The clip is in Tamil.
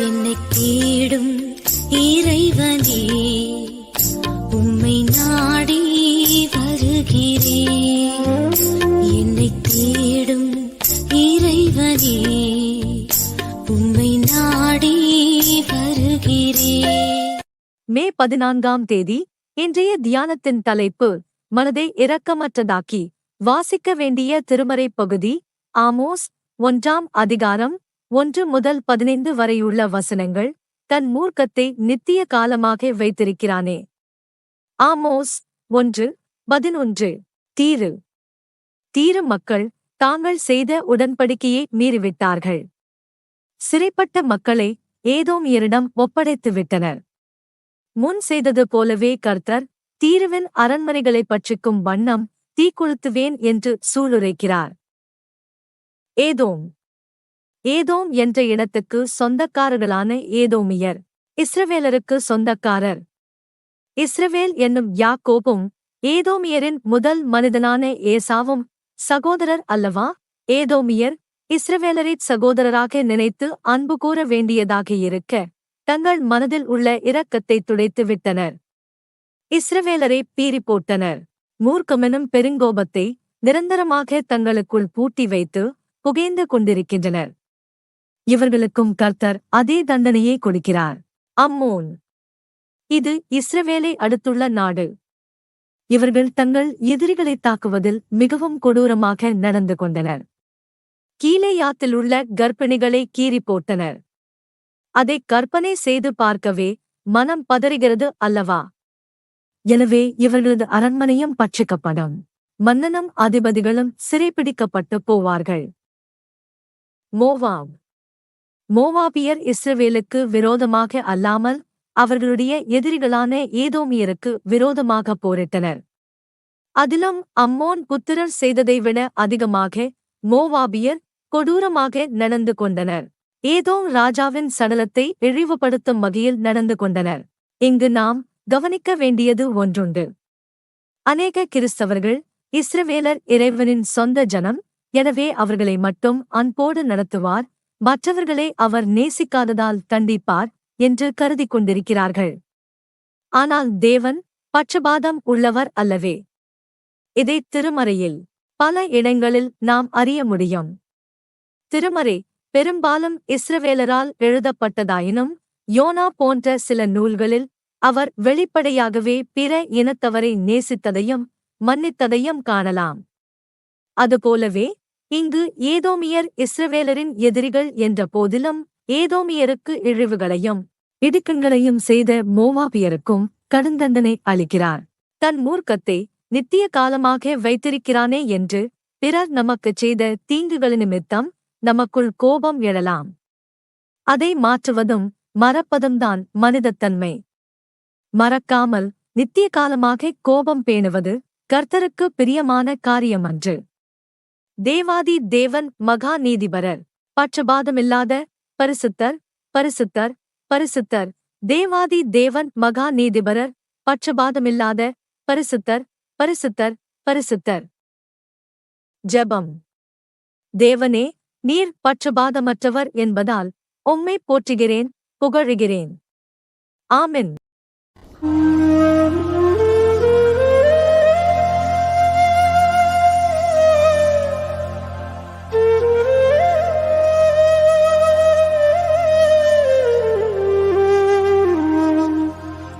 என்னை தேடும் இறைவனே உம்மை நாடி வருகிறேன் என்னை தேடும் இறைவனே உம்மை நாடி வருகிறேன் மே பதினான்காம் தேதி இன்றைய தியானத்தின் தலைப்பு மனதை இரக்கமற்றதாக்கி வாசிக்க வேண்டிய திருமறை பகுதி ஆமோஸ் ஒன்றாம் அதிகாரம் ஒன்று முதல் பதினைந்து வரையுள்ள வசனங்கள் தன் மூர்க்கத்தை நித்திய காலமாக வைத்திருக்கிறானே. ஆமோஸ் ஒன்று பதினொன்று. தீரு. தீரு மக்கள் தாங்கள் செய்த உடன்படிக்கையை மீறிவிட்டார்கள். சிறைப்பட்ட மக்களை ஏதோமியரிடம் ஒப்படைத்து விட்டனர் முன் செய்தது போலவே கர்த்தர் தீருவின் அரண்மனைகளைப் பற்றிக்கும் வண்ணம் தீக்குளுத்துவேன் என்று சூளுரைக்கிறார். ஏதோம். ஏதோம் என்ற இனத்துக்கு சொந்தக்காரர்களான ஏதோமியர். இஸ்ரவேலருக்கு சொந்தக்காரர். இஸ்ரவேல் என்னும் யாக்கோபும் ஏதோமியரின் முதல் மனிதனான ஏசாவும் சகோதரர் அல்லவா? ஏதோமியர் இஸ்ரவேலரைச் சகோதரராக நினைத்து அன்பு கூற வேண்டியதாக இருக்க தங்கள் மனதில் உள்ள இரக்கத்தை துடைத்து விட்டனர். இஸ்ரவேலரை பீறி போட்டனர் மூர்க்கமெனும் பெருங்கோபத்தை நிரந்தரமாக தங்களுக்குள் பூட்டி வைத்து புகைந்து கொண்டிருக்கின்றனர். இவர்களுக்கும் கர்த்தர் அதே தண்டனையை கொடுக்கிறார். அம்மோன். இது இஸ்ரவேலை அடுத்துள்ள நாடு. இவர்கள் தங்கள் எதிரிகளைத் தாக்குவதில் மிகவும் கொடூரமாக நடந்து கொண்டனர். கீழேயாத்தில் உள்ள கர்ப்பிணிகளை கீறி போட்டனர். அதை கற்பனை செய்து பார்க்கவே மனம் பதறுகிறது அல்லவா? எனவே இவர்களது அரண்மனையும் பட்சிக்கப்படும். மன்னனும் அதிபதிகளும் சிறைப்பிடிக்கப்பட்டு போவார்கள். மோவாம் மோவாபியர் இஸ்ரவேலுக்கு விரோதமாக அல்லாமல் அவர்களுடைய எதிரிகளான ஏதோமியருக்கு விரோதமாக போரிட்டனர். அதிலும் அம்மோன் புத்திரர் செய்ததை விட அதிகமாக மோவாபியர் கொடூரமாக நடந்து கொண்டனர். ஏதோ ராஜாவின் சடலத்தை இழிவுபடுத்தும் வகையில் நடந்து கொண்டனர். இங்கு நாம் கவனிக்க வேண்டியது ஒன்றுண்டு. அநேக கிறிஸ்தவர்கள் இஸ்ரவேலர் இறைவனின் சொந்த ஜனம் எனவே அவர்களை மட்டும் அன்போடு நடத்துவார் மற்றவர்களை அவர் நேசிக்காததால் தண்டிப்பார் என்று கருதிக் கொண்டிருக்கிறார்கள். ஆனால் தேவன் பட்சபாதம் உள்ளவர் அல்லவே. இதை திருமறையில் பல இடங்களில் நாம் அறிய முடியும். திருமறை பெரும்பாலும் இஸ்ரவேலரால் எழுதப்பட்டதாயினும் யோனா போன்ற சில நூல்களில் அவர் வெளிப்படையாகவே பிற இனத்தவரை நேசித்ததையும் மன்னித்ததையும் காணலாம். அதுபோலவே இங்கு ஏதோமியர் இஸ்ரவேலரின் எதிரிகள் என்ற போதிலும் ஏதோமியருக்கு இழிவுகளையும் இடுக்கண்களையும் செய்த மோவாபியருக்கும் கடுந்தண்டனை அளிக்கிறார். தன் மூர்க்கத்தை நித்திய காலமாக வைத்திருக்கிறானே என்று பிறர் நமக்குச் செய்த தீங்குகள் நிமித்தம் நமக்குள் கோபம் எழலாம். அதை மாற்றுவதும் மறப்பதும்தான் மனிதத்தன்மை. மறக்காமல் நித்திய காலமாக கோபம் பேணுவது கர்த்தருக்கு பிரியமான காரியமன்று. தேவாதி தேவன் மகா நீதிபரர் பட்சபாதமில்லாத பரிசுத்தர் பரிசுத்தர் பரிசுத்தர். தேவாதி தேவன் மகா நீதிபரர் பட்சபாதமில்லாத பரிசுத்தர் பரிசுத்தர் பரிசுத்தர். ஜெபம். தேவனே நீர் பட்சபாதமற்றவர் என்பதால் உம்மை போற்றுகிறேன் புகழுகிறேன். ஆமின்.